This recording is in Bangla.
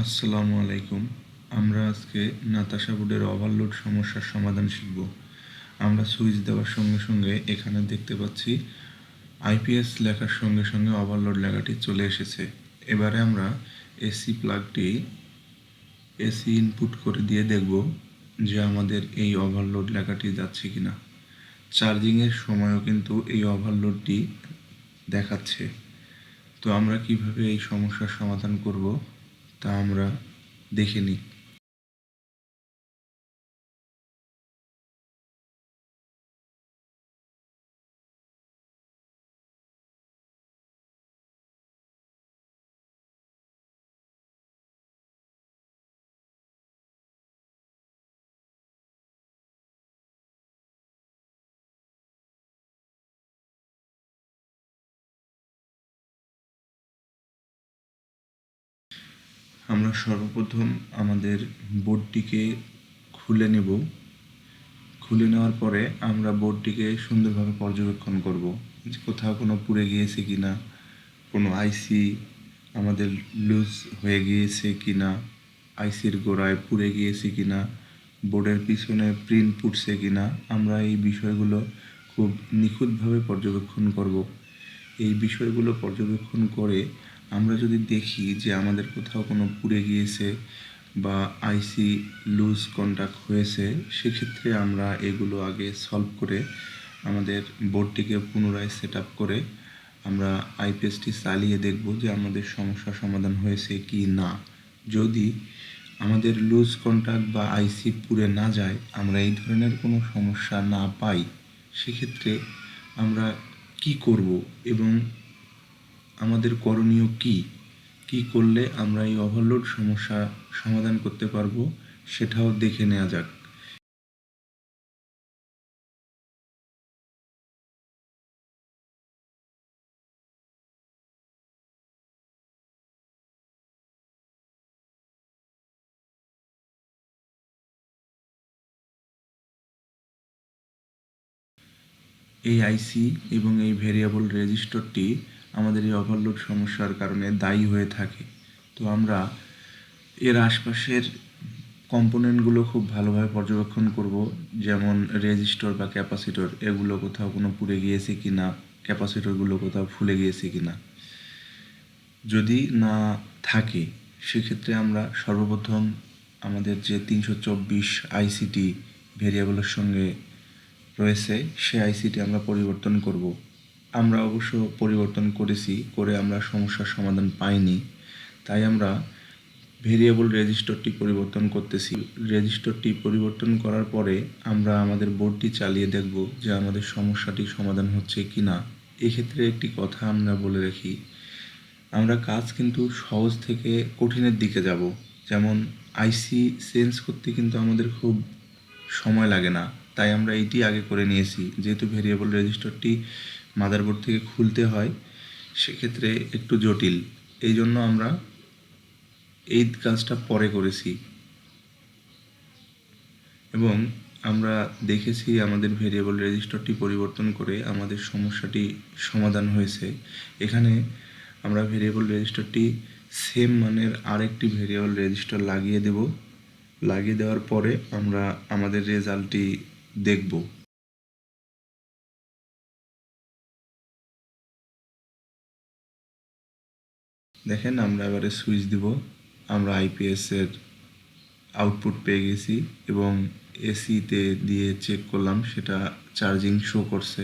আসসালামু আলাইকুম। আমরা আজকে নাতাশা বোর্ডের ওভারলোড সমস্যার সমাধান শিখব। আমরা সুইচ দেওয়ার সঙ্গে সঙ্গে এখানে দেখতে পাচ্ছি আইপিএস লেখার সঙ্গে সঙ্গে ওভারলোড লেখাটি চলে এসেছে। এবারে আমরা এসি প্লাগটি এসি ইনপুট করে দিয়ে দেখব যে আমাদের এই ওভারলোড লেখাটি যাচ্ছে কিনা। চার্জিংয়ের সময়ও কিন্তু এই ওভারলোডটি দেখাচ্ছে। তো আমরা কীভাবে এই সমস্যার সমাধান করব? তা আমরা দেখে নিই। আমরা সর্বপ্রথম আমাদের বোর্ডটিকে খুলে নেব। খুলে নেওয়ার পরে আমরা বোর্ডটিকে সুন্দরভাবে পর্যবেক্ষণ করব যে কোথাও কোনো পুড়ে গিয়েছে কি না কোনো আইসি আমাদের লুজ হয়ে গিয়েছে কি না আইসির গোড়ায় পুড়ে গিয়েছে কি না বোর্ডের পিছনে প্রিন্ট পুড়ছে কি না আমরা এই বিষয়গুলো খুব নিখুঁতভাবে পর্যবেক্ষণ করব। এই বিষয়গুলো পর্যবেক্ষণ করে আমরা যদি দেখি যে আমাদের কোথাও কোনো পুড়ে গিয়েছে বা আইসি লুজ কন্ট্যাক্ট হয়েছে, সেক্ষেত্রে আমরা এগুলো আগে সলভ করে আমাদের বোর্ডটিকে পুনরায় সেট করে আমরা আইপিএসটি চালিয়ে দেখব যে আমাদের সমস্যার সমাধান হয়েছে কি না। যদি আমাদের লুজ কন্ট্যাক্ট বা আইসি পুড়ে না যায়, আমরা এই ধরনের কোনো সমস্যা না পাই, সেক্ষেত্রে আমরা কি করব এবং আমাদের করণীয় কি? কি করলে আমরা এই ওভারলোড সমস্যা সমাধান করতে পারব? সেটাও দেখে নেওয়া যাক। এই আইসি এবং এই ভেরিয়েবল রেজিস্টরটি আমাদের এই ওভারলোড সমস্যার কারণে দায়ী হয়ে থাকে। তো আমরা এর আশপাশের কম্পোনেন্টগুলো খুব ভালোভাবে পর্যবেক্ষণ করব, যেমন রেজিস্টর বা ক্যাপাসিটর, এগুলো কোথাও কোনো পুড়ে গিয়েছে কি না ক্যাপাসিটরগুলো কোথাও ফুলে গিয়েছে কি না যদি না থাকে, সেক্ষেত্রে আমরা সর্বপ্রথম আমাদের যে তিনশো চব্বিশ আইসিটি ভেরিয়েবলের সঙ্গে রয়েছে সে আইসিটি আমরা পরিবর্তন করব। আমরা অবশ্য পরিবর্তন করেছি, করে আমরা সমস্যার সমাধান পাইনি। তাই আমরা ভেরিয়েবল রেজিস্টরটি পরিবর্তন করতেছি। রেজিস্টরটি পরিবর্তন করার পরে আমরা আমাদের বোর্ডটি চালিয়ে দেখব যে আমাদের সমস্যাটি সমাধান হচ্ছে কি না এক্ষেত্রে একটি কথা আমরা বলে রাখি, আমরা কাজ কিন্তু সহজ থেকে কঠিনের দিকে যাব। যেমন আইসি চেঞ্জ করতে কিন্তু আমাদের খুব সময় লাগে না। তাই আমরা এইটি আগে করে নিয়েছি। যেহেতু ভেরিয়েবল রেজিস্টারটি মাদারবোর্ড থেকে খুলতে হয়, সেক্ষেত্রে একটু জটিল। এই জন্য আমরা এই কাজটা পরে করেছি। এবং আমরা দেখেছি আমাদের ভেরিয়েবল রেজিস্টারটি পরিবর্তন করে আমাদের সমস্যাটি সমাধান হয়েছে। এখানে আমরা ভেরিয়েবল রেজিস্টারটি সেম মানের আরেকটি ভেরিয়েবল রেজিস্টার লাগিয়ে দেব। লাগিয়ে দেওয়ার পরে আমরা আমাদের রেজাল্টটি দেখব। দেখেন, আমরা এবারে সুইচ দিব। আমরা আইপিএসের আউটপুট পেয়ে গেছি এবং এসিতে দিয়ে চেক করলাম, সেটা চার্জিং শো করছে।